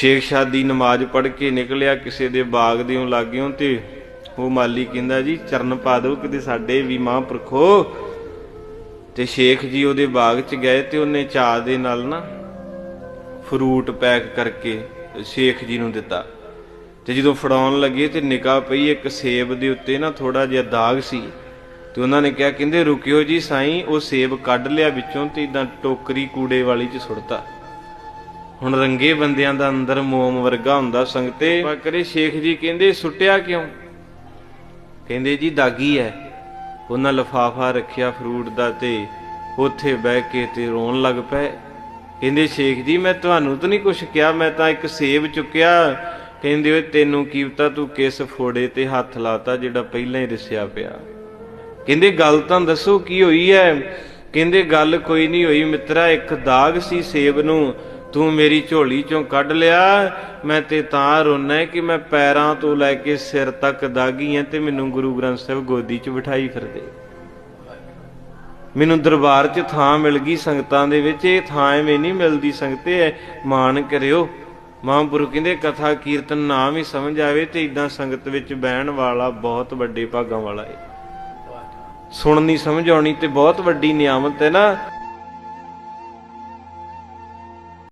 ਸ਼ੇਖ ਸ਼ਾਦੀ ਨਮਾਜ਼ ਪੜ੍ਹ ਕੇ ਨਿਕਲਿਆ, ਕਿਸੇ ਦੇ ਬਾਗ ਦੇੋਂ ਲਾਗਿਓਂ ਤੇ ਉਹ ਮਾਲੀ ਕਹਿੰਦਾ, ਜੀ, ਚਰਨ ਪਾ ਦਿਓ, ਕਿਤੇ ਸਾਡੇ ਵੀ ਮਹਾਂਪੁਰਖੋ ਤੇ ਸ਼ੇਖ ਜੀ ਉਹਦੇ ਬਾਗ 'ਚ ਗਏ ਤੇ ਉਹਨੇ ਚਾਹ ਦੇ ਨਾਲ ਨਾ ਫਰੂਟ ਪੈਕ ਕਰਕੇ ਸ਼ੇਖ ਜੀ ਨੂੰ ਦਿੱਤਾ। ਤੇ ਜਦੋਂ ਫੜਾਉਣ ਲੱਗੇ ਤੇ ਨਿਗਾਹ ਪਈ, ਇੱਕ ਸੇਬ ਦੇ ਉੱਤੇ ਨਾ ਥੋੜਾ ਜਿਹਾ ਦਾਗ ਸੀ। ਤੇ ਉਹਨਾਂ ਨੇ ਕਿਹਾ, ਕਹਿੰਦੇ, ਰੁਕਿਓ ਜੀ ਸਾਈਂ। ਉਹ ਸੇਬ ਕੱਢ ਲਿਆ ਵਿੱਚੋਂ ਤੇ ਇਦਾਂ ਟੋਕਰੀ ਕੂੜੇ ਵਾਲੀ 'ਚ ਸੁੱਟਤਾ। ਹੁਣ ਰੰਗੇ ਬੰਦਿਆਂ ਦਾ ਅੰਦਰ ਮੋਮ ਵਰਗਾ ਹੁੰਦਾ ਸੰਗਤੇ। ਪਰ ਕਰੇ ਸ਼ੇਖ ਜੀ ਕਹਿੰਦੇ, ਸੁੱਟਿਆ ਕਿਉਂ? ਕਹਿੰਦੇ, ਜੀ ਦਾਗੀ ਹੈ ਉਹਨਾਂ ਲਫਾਫਾ ਰੱਖਿਆ ਫਰੂਟ ਦਾ ਤੇ ਉੱਥੇ ਬਹਿ ਕੇ ਤੇ ਰੋਣ ਲੱਗ ਪਏ। ਕਹਿੰਦੇ, ਸ਼ੇਖ ਜੀ, ਮੈਂ ਤੁਹਾਨੂੰ ਤਾਂ ਨਹੀਂ ਕੁਝ ਕਿਹਾ, ਮੈਂ ਤਾਂ ਇੱਕ ਸੇਬ ਚੁੱਕਿਆ। ਕਹਿੰਦੇ, ਓਏ, ਤੈਨੂੰ ਕੀ ਪਤਾ ਤੂੰ ਕਿਸ ਫੋੜੇ ਤੇ ਹੱਥ ਲਾਤਾ ਜਿਹੜਾ ਪਹਿਲਾਂ ਹੀ ਰਿਸਿਆ ਪਿਆ? ਕਹਿੰਦੇ, ਗੱਲ ਤਾਂ ਦੱਸੋ ਕੀ ਹੋਈ ਹੈ ਕਹਿੰਦੇ, ਗੱਲ ਕੋਈ ਨਹੀਂ ਹੋਈ, ਮਿੱਤਰਾ, ਇੱਕ ਦਾਗ ਸੀ ਸੇਬ ਨੂੰ। ਤੂੰ ਮੇਰੀ ਝੋਲੀ ਚੋਂ ਕੱਢ ਲਿਆ। ਮੈਂ ਤੇ ਤਾਂ ਰੋਣਾ ਕਿ ਮੈਂ ਪੈਰਾਂ ਤੋਂ ਲੈ ਕੇ ਸਿਰ ਤੱਕ ਦਾਗੀ ਹਾਂ ਤੇ ਮੈਨੂੰ ਗੁਰੂ ਗ੍ਰੰਥ ਸਾਹਿਬ ਗੋਦੀ 'ਚ ਬਿਠਾਈ ਫਿਰਦੇ। ਮੈਨੂੰ ਦਰਬਾਰ 'ਚ ਥਾਂ ਮਿਲ ਗਈ ਸੰਗਤਾਂ ਦੇ ਵਿੱਚ। ਇਹ ਥਾਂ ਐਵੇਂ ਨਹੀਂ ਮਿਲਦੀ ਸੰਗਤੇ ਐ ਮਾਣ ਕਰਿਓ। ਮਹਾਂਪੁਰੂ ਕਹਿੰਦੇ, ਕਥਾ, ਕੀਰਤਨ ਨਾਮ ਹੀ ਸਮਝ ਆਵੇ ਤੇ ਇਦਾਂ ਸੰਗਤ ਵਿੱਚ ਬਹਿਣ ਵਾਲਾ ਬਹੁਤ ਵੱਡੇ ਭਾਗਾਂ ਵਾਲਾ ਹੈ ਸੁਣਨੀ, ਸਮਝ ਆਉਣੀ ਤੇ ਬਹੁਤ ਵੱਡੀ ਨਿਆਮਤ ਹੈ ਨਾ।